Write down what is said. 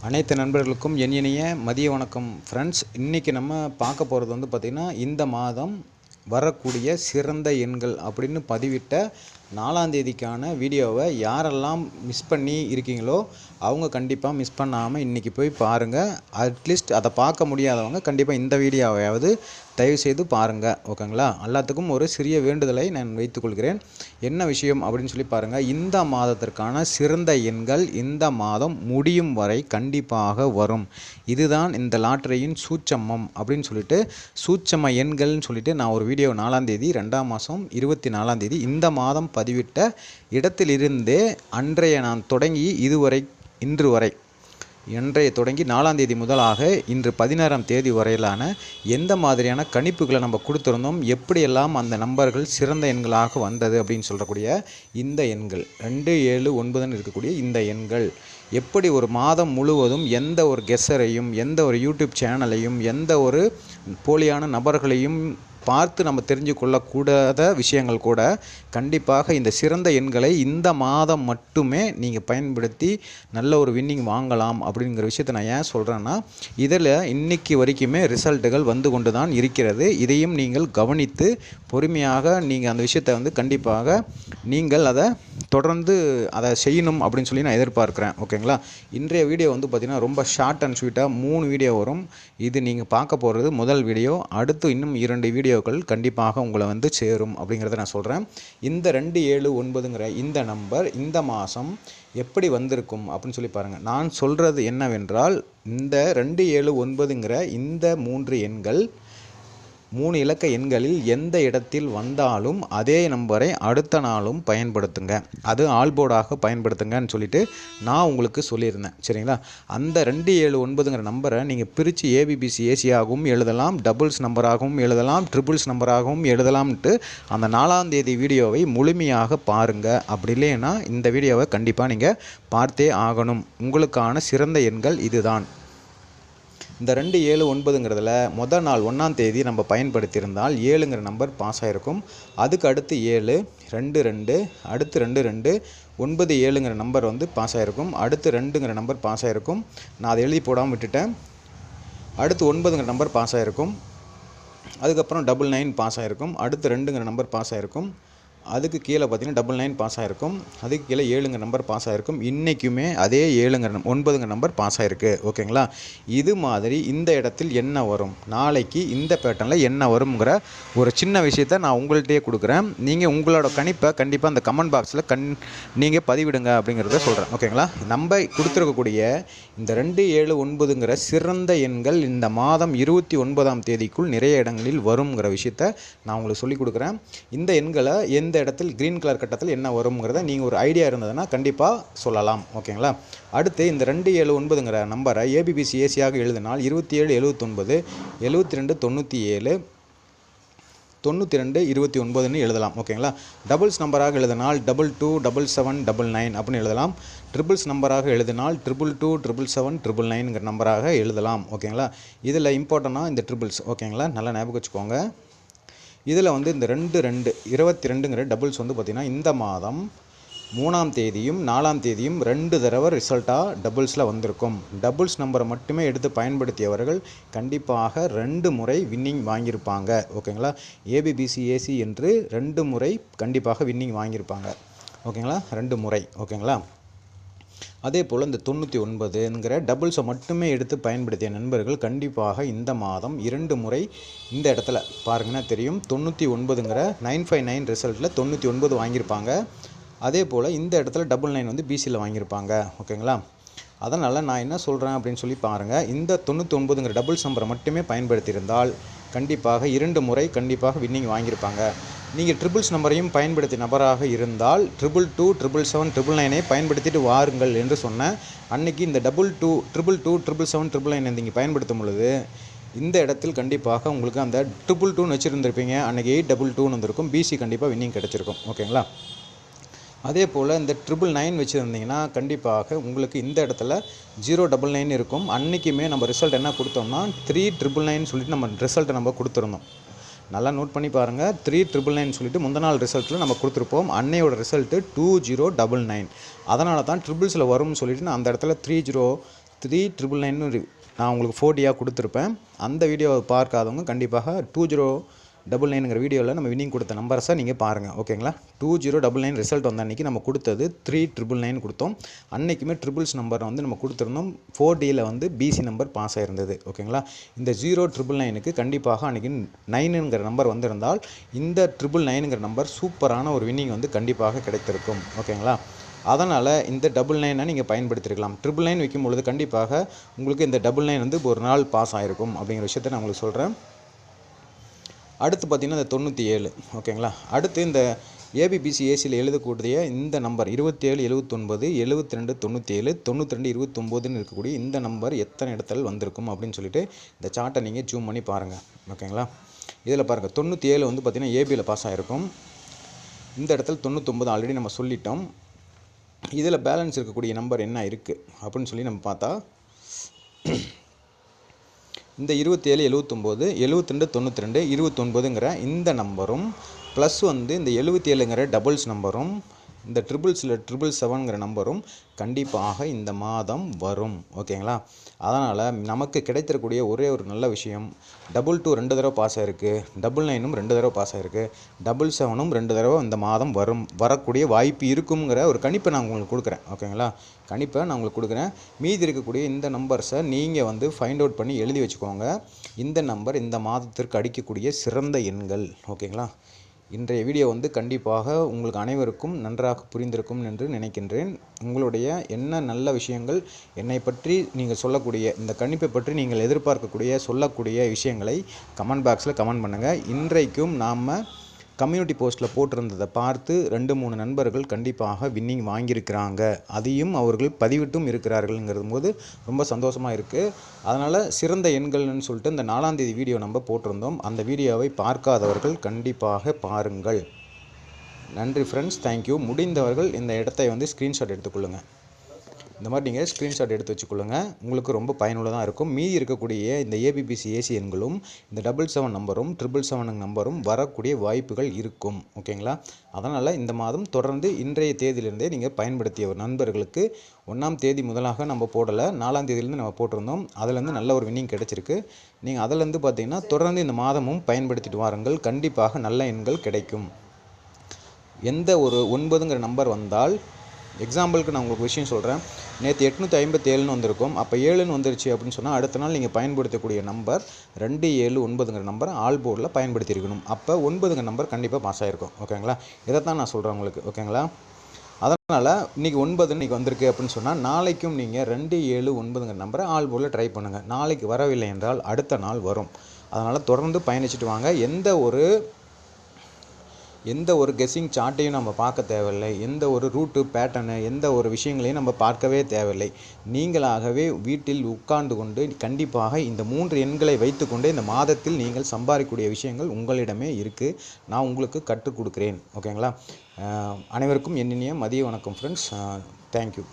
அனைத்து நண்பர்களுக்கும் என் இனிய மதிய வணக்கம் ஃப்ரெண்ட்ஸ் இன்றைக்கி நம்ம பார்க்க போகிறது வந்து பார்த்திங்கன்னா இந்த மாதம் வரக்கூடிய சிறந்த எண்கள் அப்படின்னு பதிவிட்ட நாலாம் தேதிக்கான வீடியோவை யாரெல்லாம் மிஸ் பண்ணி இருக்கீங்களோ அவங்க கண்டிப்பாக மிஸ் பண்ணாமல் இன்றைக்கி போய் பாருங்கள் அட்லீஸ்ட் அதை பார்க்க முடியாதவங்க கண்டிப்பாக இந்த வீடியோவையாவது தயவுசெய்து பாருங்கள் ஓகேங்களா? எல்லாத்துக்கும் ஒரு சிறிய வேண்டுதலை நான் வைத்துக்கொள்கிறேன் என்ன விஷயம் அப்படின்னு சொல்லி பாருங்கள் இந்த மாதத்திற்கான சிறந்த எண்கள் இந்த மாதம் முடியும் வரை கண்டிப்பாக வரும். இதுதான் இந்த லாட்டரியின் சூட்சமம் அப்படின்னு சொல்லிட்டு சூட்சம எண்கள்னு சொல்லிட்டு நான் ஒரு வீடியோ நாலாம் தேதி ரெண்டாம் மாதம் இருபத்தி நாலாம் தேதி இந்த மாதம் பதிவிட்ட இடத்திலிருந்தே அன்றைய நான் தொடங்கி இதுவரை இன்று வரை இன்றைய தொடங்கி நாலாம் தேதி முதலாக இன்று பதினாறாம் தேதி வரையிலான எந்த மாதிரியான கணிப்புகளை நம்ம கொடுத்துருந்தோம் எப்படியெல்லாம் அந்த நம்பர்கள் சிறந்த எண்களாக வந்தது அப்படின்னு சொல்லக்கூடிய இந்த எண்கள். ரெண்டு ஏழு ஒன்பதுன்னு இருக்கக்கூடிய இந்த எண்கள். எப்படி ஒரு மாதம் முழுவதும் எந்த ஒரு கெஸரையும் எந்த ஒரு யூடியூப் சேனலையும் எந்த ஒரு போலியான நபர்களையும் பார்த்து நம்ம தெரிஞ்சு கொள்ளக்கூடாத விஷயங்கள் கூட கண்டிப்பாக இந்த சிறந்த எண்களை இந்த மாதம் மட்டுமே நீங்கள் பயன்படுத்தி நல்ல ஒரு வின்னிங் வாங்கலாம் அப்படிங்கிற விஷயத்தை நான் ஏன் சொல்கிறேன்னா இதில் இன்றைக்கி வரைக்குமே ரிசல்ட்டுகள் வந்து கொண்டு தான் இருக்கிறது. இதையும் நீங்கள் கவனித்து பொறுமையாக நீங்கள் அந்த விஷயத்தை வந்து கண்டிப்பாக நீங்கள் அதை தொடர்ந்து அதை செய்யணும் அப்படின்னு சொல்லி நான் எதிர்பார்க்குறேன். ஓகேங்களா? இன்றைய வீடியோ வந்து பார்த்திங்கன்னா ரொம்ப ஷார்ட் அண்ட் ஸ்வீட்டாக மூணு வீடியோ வரும். இது நீங்கள் பார்க்க போகிறது முதல் வீடியோ. அடுத்து இன்னும் இரண்டு வீடியோ வீடியோக்கள் கண்டிப்பாக உங்களை வந்து சேரும் அப்படிங்கிறத நான் சொல்கிறேன் இந்த ரெண்டு ஏழு ஒன்பதுங்கிற இந்த நம்பர் இந்த மாதம் எப்படி வந்திருக்கும் அப்படின்னு சொல்லி பாருங்கள் நான் சொல்கிறது என்னவென்றால் இந்த ரெண்டு ஏழு ஒன்பதுங்கிற இந்த மூன்று எண்கள் மூணு இலக்க எண்களில் எந்த இடத்தில் வந்தாலும் அதே நம்பரை அடுத்த நாளும் பயன்படுத்துங்க. அது ஆல்போர்டாக பயன்படுத்துங்கன்னு சொல்லிட்டு நான் உங்களுக்கு சொல்லியிருந்தேன். சரிங்களா? அந்த ரெண்டு ஏழு ஒன்பதுங்கிற நம்பரை நீங்கள் பிரித்து ஏபிபிசி ஏசியாகவும் எழுதலாம் டபுள்ஸ் நம்பராகவும் எழுதலாம் ட்ரிபிள்ஸ் நம்பராகவும் எழுதலாம்ட்டு அந்த நாலாம் தேதி வீடியோவை முழுமையாக பாருங்கள் அப்படி இல்லைன்னா இந்த வீடியோவை கண்டிப்பாக நீங்கள் பார்த்தே ஆகணும். உங்களுக்கான சிறந்த எண்கள் இதுதான். இந்த ரெண்டு ஏழு ஒன்பதுங்கிறதுல மொதல் நாள் ஒன்றாம் தேதி நம்ம பயன்படுத்தியிருந்தால் ஏழுங்கிற நம்பர் பாஸ் ஆகிருக்கும் அதுக்கு அடுத்து ஏழு ரெண்டு ரெண்டு அடுத்து ரெண்டு ரெண்டு ஒன்பது ஏழுங்கிற நம்பர் வந்து பாஸ் ஆகிருக்கும் அடுத்து ரெண்டுங்கிற நம்பர் பாஸ் ஆகிருக்கும் நான் அதை எழுதி போடாமல் விட்டுட்டேன். அடுத்து ஒன்பதுங்கிற நம்பர் பாஸ் ஆகிருக்கும் அதுக்கப்புறம் டபுள் நைன் பாஸ் ஆகிருக்கும் அடுத்து ரெண்டுங்கிற நம்பர் பாஸ் ஆகிருக்கும் அதுக்கு கீழே பார்த்தீங்கன்னா டபுள் நைன் பாஸ் ஆகிருக்கும் அதுக்கு கீழே ஏழுங்க நம்பர் பாஸ் ஆகிருக்கும் இன்றைக்குமே அதே ஏழுங்கிற நம் ஒன்பதுங்க நம்பர் பாஸ் ஆகிருக்கு ஓகேங்களா? இது மாதிரி இந்த இடத்தில் என்ன வரும்? நாளைக்கு இந்த பேட்டர்னில் என்ன வருங்கிற ஒரு சின்ன விஷயத்த நான் உங்கள்கிட்டயே கொடுக்குறேன். நீங்கள் உங்களோட கணிப்பை கண்டிப்பாக அந்த கமெண்ட் பாக்ஸில் கண் நீங்கள் பதிவிடுங்க அப்படிங்கிறத சொல்கிறேன் ஓகேங்களா? நம்ம கொடுத்துருக்கக்கூடிய இந்த ரெண்டு ஏழு ஒன்பதுங்கிற சிறந்த எண்கள் இந்த மாதம் இருபத்தி ஒன்பதாம் தேதிக்குள் நிறைய இடங்களில் வருங்கிற விஷயத்த நான் உங்களுக்கு சொல்லிக் கொடுக்குறேன். இந்த எண்களை எந்த இடத்தில் க்ரீன் கலர் கட்டத்தில் என்ன வருங்கிறத நீங்கள் ஒரு ஐடியா இருந்ததுன்னா கண்டிப்பாக சொல்லலாம். ஓகேங்களா அடுத்து இந்த ரெண்டு ஏழு ஒன்பதுங்கிற நம்பரை ஏபிபிசி ஏசியாக எழுதினால் இருபத்தி ஏழு எழுபத்தொன்பது எழுபத்தி ரெண்டு தொண்ணூற்றி ஏழு தொண்ணூற்றி ரெண்டு இருபத்தி ஒன்பதுன்னு எழுதலாம். ஓகேங்களா டபுள்ஸ் நம்பராக எழுதினால் double two double seven double nine அப்படின்னு எழுதலாம். ட்ரிபிள்ஸ் நம்பராக எழுதினால் triple two triple seven triple நைனுங்கிற நம்பராக எழுதலாம். ஓகேங்களா இதில் இம்பார்ட்டண்ட்டாக இந்த ட்ரிபிள்ஸ் ஓகேங்களா நல்லா ஞாபகம் வச்சுக்கோங்க. இதில் வந்து இந்த ரெண்டு ரெண்டு இருபத்தி ரெண்டுங்கிற டபுள்ஸ் வந்து பார்த்திங்கன்னா இந்த மாதம் மூணாம் தேதியும் நாலாம் தேதியும் ரெண்டு தடவை ரிசல்ட்டாக டபுள்ஸில் வந்திருக்கும். டபுள்ஸ் நம்பரை மட்டுமே எடுத்து பயன்படுத்தியவர்கள் கண்டிப்பாக ரெண்டு முறை வின்னிங் வாங்கியிருப்பாங்க. ஓகேங்களா? ஏபிபிசி ஏசி என்று ரெண்டு முறை கண்டிப்பாக வின்னிங் வாங்கியிருப்பாங்க. ஓகேங்களா? ரெண்டு முறை. ஓகேங்களா? அதே போல் இந்த தொண்ணூற்றி ஒன்பதுங்கிற டபுள்ஸை மட்டுமே எடுத்து பயன்படுத்திய நண்பர்கள் கண்டிப்பாக இந்த மாதம் இரண்டு முறை இந்த இடத்துல பாருங்கன்னா தெரியும். தொண்ணூற்றி ஒன்பதுங்கிற நைன் ஃபைவ் நைன் ரிசல்ட்டில் தொண்ணூற்றி ஒன்பது வாங்கியிருப்பாங்க. அதே போல் இந்த இடத்துல டபுள் நைன் வந்து பிசியில் வாங்கியிருப்பாங்க. ஓகேங்களா? அதனால் நான் என்ன சொல்கிறேன் அப்படின்னு சொல்லி பாருங்கள் இந்த தொண்ணூற்றி ஒன்பதுங்கிற டபுள்ஸ் நம்பரை மட்டுமே பயன்படுத்தியிருந்தால் கண்டிப்பாக இரண்டு முறை கண்டிப்பாக வின்னிங் வாங்கியிருப்பாங்க. நீங்கள் ட்ரிபிள்ஸ் நம்பரையும் பயன்படுத்திய நபராக இருந்தால் triple two triple seven triple நைனை பயன்படுத்திட்டு வாருங்கள் என்று சொன்னேன் அன்னைக்கு இந்த double two triple two triple seven triple nine நீங்கள் பயன்படுத்தும் பொழுது இந்த இடத்தில் கண்டிப்பாக உங்களுக்கு அந்த ட்ரிபிள் டூன்னு வச்சுருந்துருப்பீங்க. அன்றைக்கி எயிட் டபுள் டூன்னு வந்திருக்கும். பிசி கண்டிப்பாக வின்னிங் கிடச்சிருக்கும். ஓகேங்களா அதே போல் இந்த ட்ரிபிள் நைன் வச்சுருந்தீங்கன்னா கண்டிப்பாக உங்களுக்கு இந்த இடத்துல ஜீரோ டபுள் நைன் இருக்கும். அன்றைக்குமே நம்ம ரிசல்ட் என்ன கொடுத்தோம்னா த்ரீ ட்ரிபிள் நைன் சொல்லிட்டு நம்ம ரிசல்ட்டை நம்ம கொடுத்துருந்தோம் நல்லா நோட் பண்ணி பாருங்கள் த்ரீ ட்ரிபிள் நைன் சொல்லிட்டு முந்த நாள் ரிசல்ட்டில் நம்ம கொடுத்துருப்போம். அன்னையோட result two zero double nine அதனால தான் ட்ரிபிள்ஸில் வரும்னு சொல்லிட்டு நான் அந்த இடத்துல த்ரீ ஜீரோ த்ரீ ட்ரிபிள் நைன்னு நான் உங்களுக்கு ஃபோர்டியாக கொடுத்துருப்பேன். அந்த வீடியோவை பார்க்காதவங்க கண்டிப்பாக டூ ஜீரோ டபுள் நைனுங்கிற வீடியோவில் நம்ம வின்னிங் கொடுத்த நம்பர்ஸை நீங்கள் பாருங்கள் ஓகேங்களா two zero double nine result வந்த அன்றைக்கி நம்ம கொடுத்தது த்ரீ ட்ரிபிள் நைன் கொடுத்தோம். அன்றைக்குமே ட்ரிபிள்ஸ் நம்பர் வந்து நம்ம கொடுத்துருந்தோம். ஃபோர் டியில் வந்து பிசி நம்பர் பாஸ் ஆயிருந்தது ஓகேங்களா இந்த ஜீரோ ட்ரிபிள் நைனுக்கு கண்டிப்பாக அன்றைக்கி நைனுங்கிற நம்பர் வந்திருந்தால் இந்த ட்ரிபிள் நைனுங்கிற நம்பர் சூப்பரான ஒரு வின்னிங் வந்து கண்டிப்பாக கிடைத்திருக்கும் ஓகேங்களா அதனால் இந்த டபுள் நைனை நீங்கள் பயன்படுத்திருக்கலாம். ட்ரிபிள் நைன் வைக்கும் பொழுது கண்டிப்பாக உங்களுக்கு இந்த டபுள் நைன் வந்து ஒரு நாள் பாஸ் ஆகிருக்கும் அப்படிங்கிற விஷயத்தை நான் உங்களுக்கு சொல்கிறேன் அடுத்து பார்த்திங்கன்னா இந்த தொண்ணூற்றி ஏழு ஓகேங்களா? அடுத்து இந்த ஏபிபிசி ஏசியில் எழுதக்கூடிய இந்த நம்பர் இருபத்தி ஏழு எழுபத்தொன்பது எழுபத்தி ரெண்டு தொண்ணூற்றி ஏழு தொண்ணூற்றி ரெண்டு இருபத்தொம்போதுன்னு இருக்கக்கூடிய இந்த நம்பர் எத்தனை இடத்துல வந்திருக்கும் அப்படின்னு சொல்லிட்டு இந்த சார்ட்டை நீங்கள் ஜூம் பண்ணி பாருங்கள் ஓகேங்களா? இதில் பாருங்கள் தொண்ணூற்றி ஏழு வந்து பார்த்திங்கன்னா ஏபியில் பாஸ் ஆகிருக்கும் இந்த இடத்துல தொண்ணூற்றொம்பது ஆல்ரெடி நம்ம சொல்லிட்டோம். இதில் பேலன்ஸ் இருக்கக்கூடிய நம்பர் என்ன இருக்குது அப்படின்னு சொல்லி நம்ம பார்த்தா இந்த இருபத்தேழு எழுவத்தொம்போது எழுவத்தி ரெண்டு தொண்ணூற்றி ரெண்டு இருபத்தொன்பதுங்கிற இந்த நம்பரும் ப்ளஸ் வந்து இந்த எழுபத்தி ஏழுங்கிற டபுள்ஸ் நம்பரும் இந்த ட்ரிபிள்ஸில் ட்ரிபிள் செவனுங்கிற நம்பரும் கண்டிப்பாக இந்த மாதம் வரும். ஓகேங்களா அதனால் நமக்கு கிடைத்திருக்கூடிய ஒரே ஒரு நல்ல விஷயம் டபுள் டூ ரெண்டு தடவை பாஸ் ஆகிருக்கு டபுள் நைனும் ரெண்டு தடவை பாஸ் ஆகிருக்கு டபுள் செவனும் ரெண்டு தடவை இந்த மாதம் வரும் வரக்கூடிய வாய்ப்பு இருக்குங்கிற ஒரு கணிப்பை நான் உங்களுக்கு கொடுக்குறேன். ஓகேங்களா கணிப்பை நான் உங்களுக்கு கொடுக்குறேன். மீதி இருக்கக்கூடிய இந்த நம்பர்ஸை நீங்கள் வந்து ஃபைண்ட் அவுட் பண்ணி எழுதி வச்சுக்கோங்க. இந்த நம்பர் இந்த மாதத்திற்கு அடிக்கக்கூடிய சிறந்த எண்கள். ஓகேங்களா இன்றைய வீடியோ வந்து கண்டிப்பாக உங்களுக்கு அனைவருக்கும் நன்றாக புரிந்திருக்கும் என்று நினைக்கின்றேன். உங்களுடைய என்ன நல்ல விஷயங்கள் என்னை பற்றி நீங்கள் சொல்லக்கூடிய இந்த கணிப்பை பற்றி நீங்கள் எதிர்பார்க்கக்கூடிய சொல்லக்கூடிய விஷயங்களை கமெண்ட் பாக்ஸில் கமெண்ட் பண்ணுங்கள் இன்றைக்கும் நாம் கம்யூனிட்டி போஸ்ட்டில் போட்டிருந்ததை பார்த்து ரெண்டு மூணு நண்பர்கள் கண்டிப்பாக வின்னிங் வாங்கியிருக்கிறாங்க. அதையும் அவர்கள் பதிவிட்டும் இருக்கிறார்கள்ங்கிறது போது ரொம்ப சந்தோஷமாக இருக்குது அதனால் சிறந்த எண்கள்னு சொல்லிட்டு இந்த நாலாந்தேதி வீடியோ நம்ம போட்டிருந்தோம். அந்த வீடியோவை பார்க்காதவர்கள் கண்டிப்பாக பாருங்கள். நன்றி ஃப்ரெண்ட்ஸ் தேங்க்யூ முடிந்தவர்கள் இந்த இடத்தை வந்து ஸ்க்ரீன்ஷாட் எடுத்துக்கொள்ளுங்கள் இந்த மாதிரி நீங்கள் ஸ்க்ரீன்ஷாட் எடுத்து வச்சுக்கொள்ளுங்க. உங்களுக்கு ரொம்ப பயனுள்ளதாக இருக்கும். மீதி இருக்கக்கூடிய இந்த A B B C A C எண்களும் இந்த டபுள் செவன் நம்பரும் ட்ரிபிள் செவன் நம்பரும் வரக்கூடிய வாய்ப்புகள் இருக்கும். ஓகேங்களா அதனால் இந்த மாதம் தொடர்ந்து இன்றைய தேதியிலிருந்தே நீங்கள் பயன்படுத்திய ஒரு நண்பர்களுக்கு ஒன்றாம் தேதி முதலாக நம்ம போடலை. நாலாம் தேதியிலேருந்து நம்ம போட்டிருந்தோம். அதுலேருந்து நல்ல ஒரு வின்னிங் கிடச்சிருக்கு. நீங்கள் அதிலேருந்து பார்த்தீங்கன்னா தொடர்ந்து இந்த மாதமும் பயன்படுத்திட்டு வாருங்கள். கண்டிப்பாக நல்ல எண்கள் கிடைக்கும். எந்த ஒரு ஒன்பதுங்கிற நம்பர் வந்தால் எக்ஸாம்பிளுக்கு நான் உங்களுக்கு விஷயம் சொல்கிறேன் நேற்று எட்நூற்றி ஐம்பத்தேழுன்னு வந்திருக்கும். அப்போ ஏழுன்னு வந்துருச்சு அப்படின்னு சொன்னால் அடுத்த நாள் நீங்கள் பயன்படுத்தக்கூடிய நம்பர் ரெண்டு ஏழு ஒன்பதுங்கிற நம்பர் ஆல் போர்டில் பயன்படுத்தியிருக்கணும். அப்போ ஒன்பதுங்கிற நம்பர் கண்டிப்பாக பாஸ் ஆகிருக்கும் ஓகேங்களா? இதை தான் நான் சொல்கிறேன் உங்களுக்கு. ஓகேங்களா? அதனால் இன்றைக்கி ஒன்பது இன்றைக்கி வந்திருக்கு அப்படின்னு சொன்னால் நாளைக்கும் நீங்கள் ரெண்டு ஏழு ஒன்பதுங்கிற நம்பரை ஆல் போர்டில் ட்ரை பண்ணுங்கள் நாளைக்கு வரவில்லை என்றால் அடுத்த நாள் வரும். அதனால் தொடர்ந்து பயணிச்சுட்டு வாங்க. எந்த ஒரு எந்த ஒரு கெஸ்ஸிங் சார்ட்டையும் நம்ம பார்க்க தேவையில்லை. எந்த ஒரு ரூட்டு பேட்டர்னு எந்த ஒரு விஷயங்களையும் நம்ம பார்க்கவே தேவையில்லை. நீங்களாகவே வீட்டில் உட்கார்ந்து கொண்டு கண்டிப்பாக இந்த மூன்று எண்களை வைத்துக்கொண்டு இந்த மாதத்தில் நீங்கள் சம்பாதிக்கக்கூடிய விஷயங்கள் உங்களிடமே இருக்குது நான் உங்களுக்கு கற்றுக் கொடுக்குறேன். ஓகேங்களா? அனைவருக்கும் என்னினிய மதிய வணக்கம் ஃப்ரெண்ட்ஸ் தேங்க்யூ